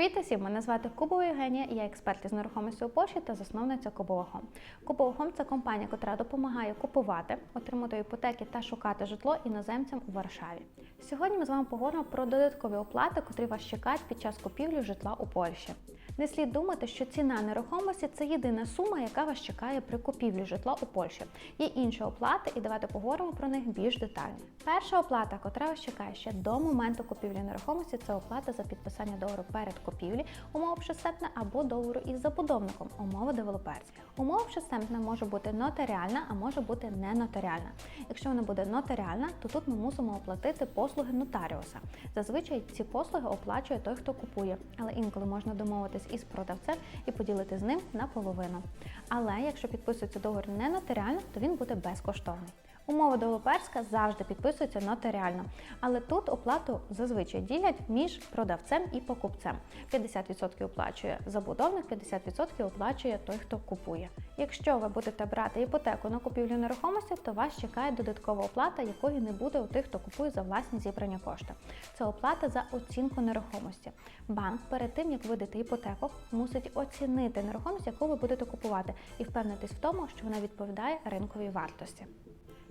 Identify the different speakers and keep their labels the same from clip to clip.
Speaker 1: Привіт усім! Мене звати Кубова Євгенія, я експерт із нерухомості у Польщі та засновниця Кубова Хом. Кубова Хом це компанія, яка допомагає купувати, отримати іпотеки та шукати житло іноземцям у Варшаві. Сьогодні ми з вами поговоримо про додаткові оплати, котрі вас чекають під час купівлі житла у Польщі. Не слід думати, що ціна нерухомості це єдина сума, яка вас чекає при купівлі житла у Польщі. Є інші оплати, і давайте поговоримо про них більш детально. Перша оплата, котра вас чекає ще до моменту купівлі нерухомості, це оплата за підписання договору перед купівлі, умова пшесемтна або договору із забудовником, умова девелоперська. Умова пшесемтна може бути нотаріальна, а може бути не нотаріальна. Якщо вона буде нотаріальна, то тут ми мусимо оплатити послуги нотаріуса. Зазвичай ці послуги оплачує той, хто купує, але інколи можна домовитись із продавцем і поділити з ним наполовину. Але якщо підписується договір не нотаріально, то він буде безкоштовний. Умова девелоперська завжди підписується нотаріально, але тут оплату зазвичай ділять між продавцем і покупцем. 50% оплачує забудовник, 50% оплачує той, хто купує. Якщо ви будете брати іпотеку на купівлю нерухомості, то вас чекає додаткова оплата, якої не буде у тих, хто купує за власні зібрані кошти. Це оплата за оцінку нерухомості. Банк перед тим як видати іпотеку, мусить оцінити нерухомість, яку ви будете купувати, і впевнитись в тому, що вона відповідає ринковій вартості.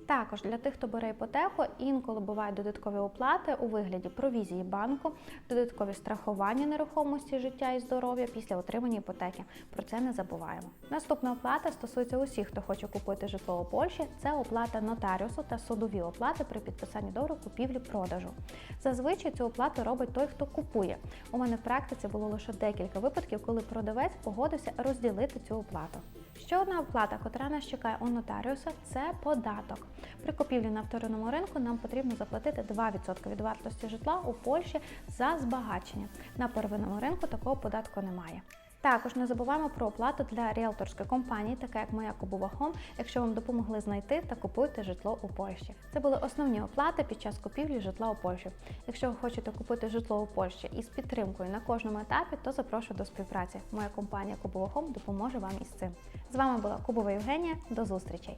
Speaker 1: Також для тих, хто бере іпотеку, інколи бувають додаткові оплати у вигляді провізії банку, додаткові страхування нерухомості, життя і здоров'я після отримання іпотеки. Про це не забуваємо. Наступна оплата стосується усіх, хто хоче купити житло у Польщі. Це оплата нотаріусу та судові оплати при підписанні договору купівлі-продажу. Зазвичай цю оплату робить той, хто купує. У мене в практиці було лише декілька випадків, коли продавець погодився розділити цю оплату. Ще одна оплата, котра нас чекає у нотаріуса, це податок. При купівлі на вторинному ринку нам потрібно заплатити 2% від вартості житла у Польщі за збагачення. На первинному ринку такого податку немає. Також не забуваємо про оплату для ріелторської компанії, така як моя Кубова Хом, якщо вам допомогли знайти та купуєте житло у Польщі. Це були основні оплати під час купівлі житла у Польщі. Якщо ви хочете купити житло у Польщі із підтримкою на кожному етапі, то запрошую до співпраці. Моя компанія Кубова Хом допоможе вам із цим. З вами була Кубова Євгенія. До зустрічей!